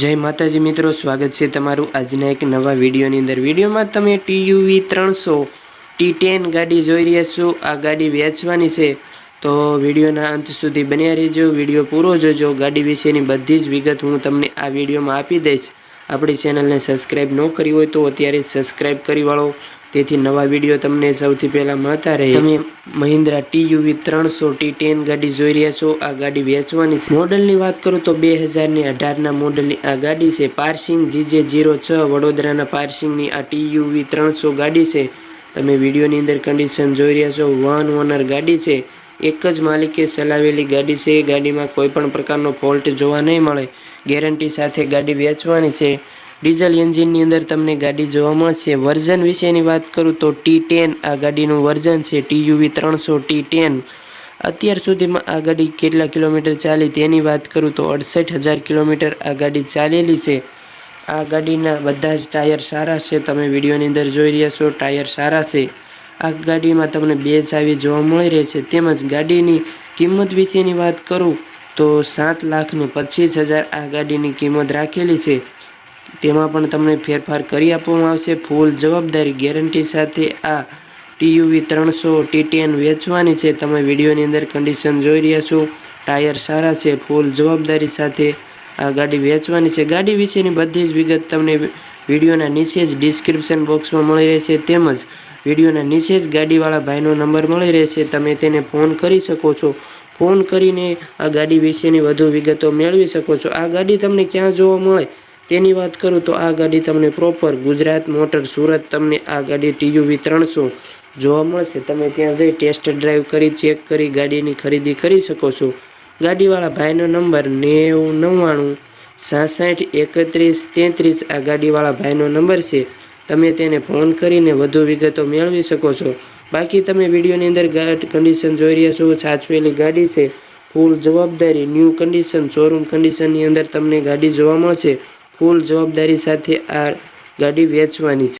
જય માતાજી મિત્રો, સ્વાગત છે તમારું આજના એક નવા વિડીયોની અંદર. વિડીયોમાં તમે ટીયુવી ત્રણસો ટી ટેન ગાડી જોઈ રહ્યા છો. આ ગાડી વેચવાની છે. તો વિડીયોના અંત સુધી બન્યા રહેજો. વીડિયો પૂરો જોજો. ગાડી વિશેની બધી જ વિગત હું તમને આ વિડીયોમાં આપી દઈશ. આપણી ચેનલને સબસ્ક્રાઈબ ન કરી હોય તો અત્યારે સબસ્ક્રાઈબ કરી વાળો તેથી નવા વીડિયો તમને સૌથી પહેલાં મળતા રહે. તમે મહિન્દ્રા ટી યુવી ત્રણસો ટી ટેન ગાડી જોઈ રહ્યા છો. આ ગાડી વેચવાની છે. મોડલની વાત કરું તો બે હજારની અઢારના મોડલની આ ગાડી છે. પાર્સિંગ જીજે જીરો છ, વડોદરાના પાર્સિંગની આ ટી યુવી ત્રણસો ગાડી છે. તમે વિડીયોની અંદર કન્ડિશન જોઈ રહ્યા છો. વન ઓનર ગાડી છે. એક જ માલિકે ચલાવેલી ગાડી છે. ગાડીમાં કોઈ પણ પ્રકારનો ફોલ્ટ જોવા નહીં મળે. ગેરંટી સાથે ગાડી વેચવાની છે. ડીઝલ એન્જિનની અંદર તમને ગાડી જોવા મળશે. વર્ઝન વિશેની વાત કરું તો ટી ટેન આ ગાડીનું વર્ઝન છે ટીયુવી ત્રણસો ટી ટેન અત્યાર સુધીમાં આ ગાડી કેટલા કિલોમીટર ચાલી તેની વાત કરું તો અડસઠ હજાર કિલોમીટર આ ગાડી ચાલેલી છે. આ ગાડીના બધા જ ટાયર સારા છે. તમે વિડીયોની અંદર જોઈ રહ્યા છો, ટાયર સારા છે. આ ગાડીમાં તમને બે ચાવી જોવા મળી રહે છે. તેમજ ગાડીની કિંમત વિશેની વાત કરું તો સાત લાખને પચીસ હજાર આ ગાડીની કિંમત રાખેલી છે. તેમાં પણ તમને ફેરફાર કરી આપવામાં આવશે. ફૂલ જવાબદારી ગેરંટી સાથે આ ટીયુવી ત્રણસો ટીટીએન વેચવાની છે. તમે વિડીયોની અંદર કન્ડિશન જોઈ રહ્યા છો. ટાયર સારા છે. ફૂલ જવાબદારી સાથે આ ગાડી વેચવાની છે. ગાડી વિશેની બધી જ વિગત તમને વિડીયોના નીચે જ ડિસ્ક્રિપ્શન બોક્સમાં મળી રહેશે. તેમજ વિડીયોના નીચે જ ગાડીવાળા ભાઈનો નંબર મળી રહેશે. તમે તેને ફોન કરી શકો છો. ફોન કરીને આ ગાડી વિશેની વધુ વિગતો મેળવી શકો છો. આ ગાડી તમને ક્યાં જોવા મળે? તેની વાત કરું તો આ ગાડી તમને પ્રોપર ગુજરાત મોટર સુરત તમને આ ગાડી ટીયુવી ત્રણસો જોવા મળશે. તમે ત્યાં જઈ ટેસ્ટ ડ્રાઈવ કરી ચેક કરી, ગાડીની ખરીદી કરી શકો છો. ગાડીવાળા ભાઈનો નંબર નેવું નવ્વાણું સાસઠ એકત્રીસ તેત્રીસ આ ગાડીવાળા ભાઈનો નંબર છે. તમે તેને ફોન કરીને વધુ વિગતો મેળવી શકો છો. બાકી તમે વિડીયોની અંદર ગાડી કન્ડિશન જોઈ રહ્યા છો, સાચવેલી ગાડી છે. ફૂલ જવાબદારી ન્યૂ કન્ડિશન શોરૂમ કન્ડિશનની અંદર તમને ગાડી જોવા મળશે. ફૂલ જવાબદારી સાથે આ ગાડી વેચવાની છે.